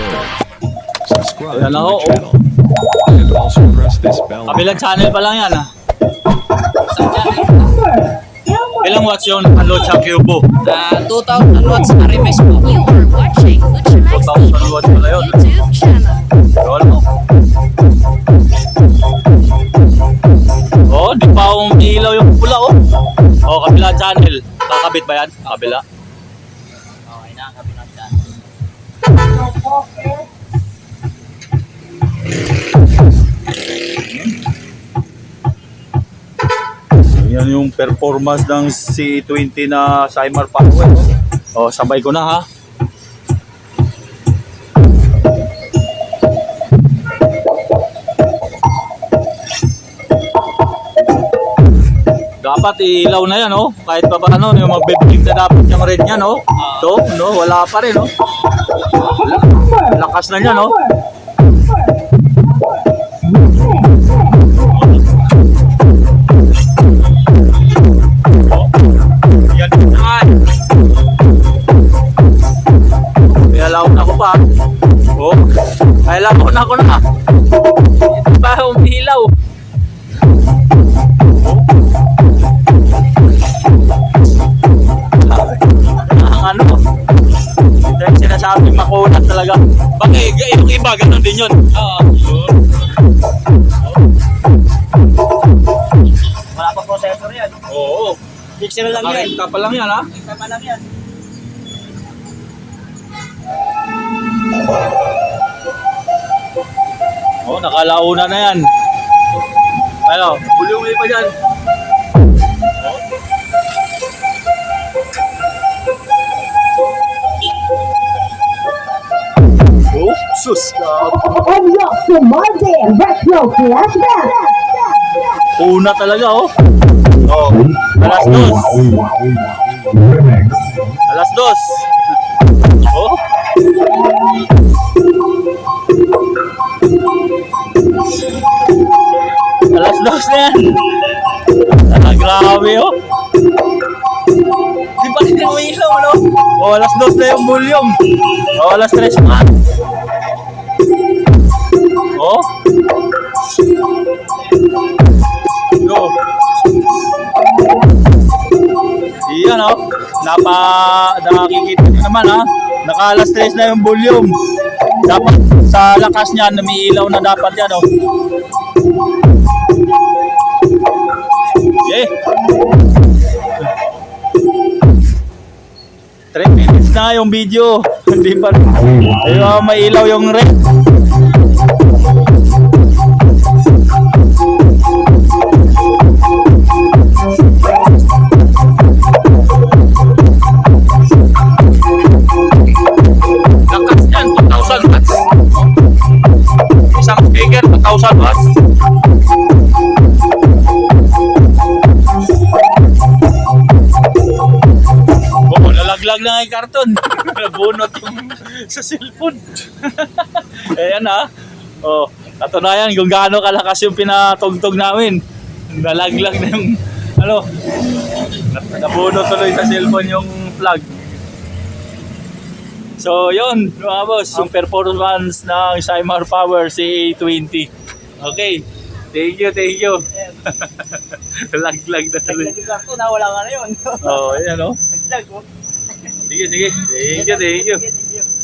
below. Subscribe Ayan to na ho, oh. channel. And also press this bell. Kabilang channel pa lang yan ah. Ilang watts yun? Unload sa Cubo. Ah, 2,000 watts RMS po. You are watching Lucha Max 2,000 TV watts pala yun. YouTube channel. Roll mo. Oh, di pa akong ilaw yung pula oh. Oh, kabila channel. Kakabit ba yan? Kabila. Okay na, kabila dyan. Yan yung performance ng C20 na Simar Power. Oh, sabay ko na ha. Dapat ilaw na yan, oh. Kahit pa paano, yung magbibig na dapat yung red niya, no? To, no? Wala pa rin, no? Lakas na niya, no? Kaya laon ako pa. Oh, laon ako na. Ito pa umihilaw. Ang ano, yung sinasabi makunat talaga. Bakit yung iba, ganun din yun. Oo. Wala pa processor yan. Oo. Pixel lang yan. Nakakita pa lang yan, ha? Pixel pa lang yan. Oh, nakalauna na yan. Ano, buli-uli pa dyan. Sus. And Roxy Martin Retro Flashback. Una talaga, oh. Oh, alas dos. Alas dos. Oh. Alas dos na yan. Ah, grabe, oh. Di ba rin yung ilaw, no? Oh, alas dos na yung volume. Oh, alas tres na. Go. Iyan oh. Napa, nakikita nyo naman ha. Naka alas tres na yung volume. Dapat sa lakas niya, umiilaw na dapat yan oh. Yeah. 3 minutes na yung video. Hindi pa rin. Ayun, may ilaw yung red. 1000 watts. Isang speaker, 1000 watts. Oh, nalaglag lang yung karton. Nabunot yung sa cellphone. Eh, Ayan ha. Oh, katunayan kung gaano kalakas yung pinatugtog namin. Nalaglag na yung, ano, nabunot tuloy sa cellphone yung plug. So, yun, mga boss, yung performance ng Simar Power CA20. Okay, thank you, thank you. Laglag na tuloy. Naglag yung karton, na wala nga na yun. Oh, ayan oh. Naglag, oh. Sige, sige. Thank you, thank you. Thank you.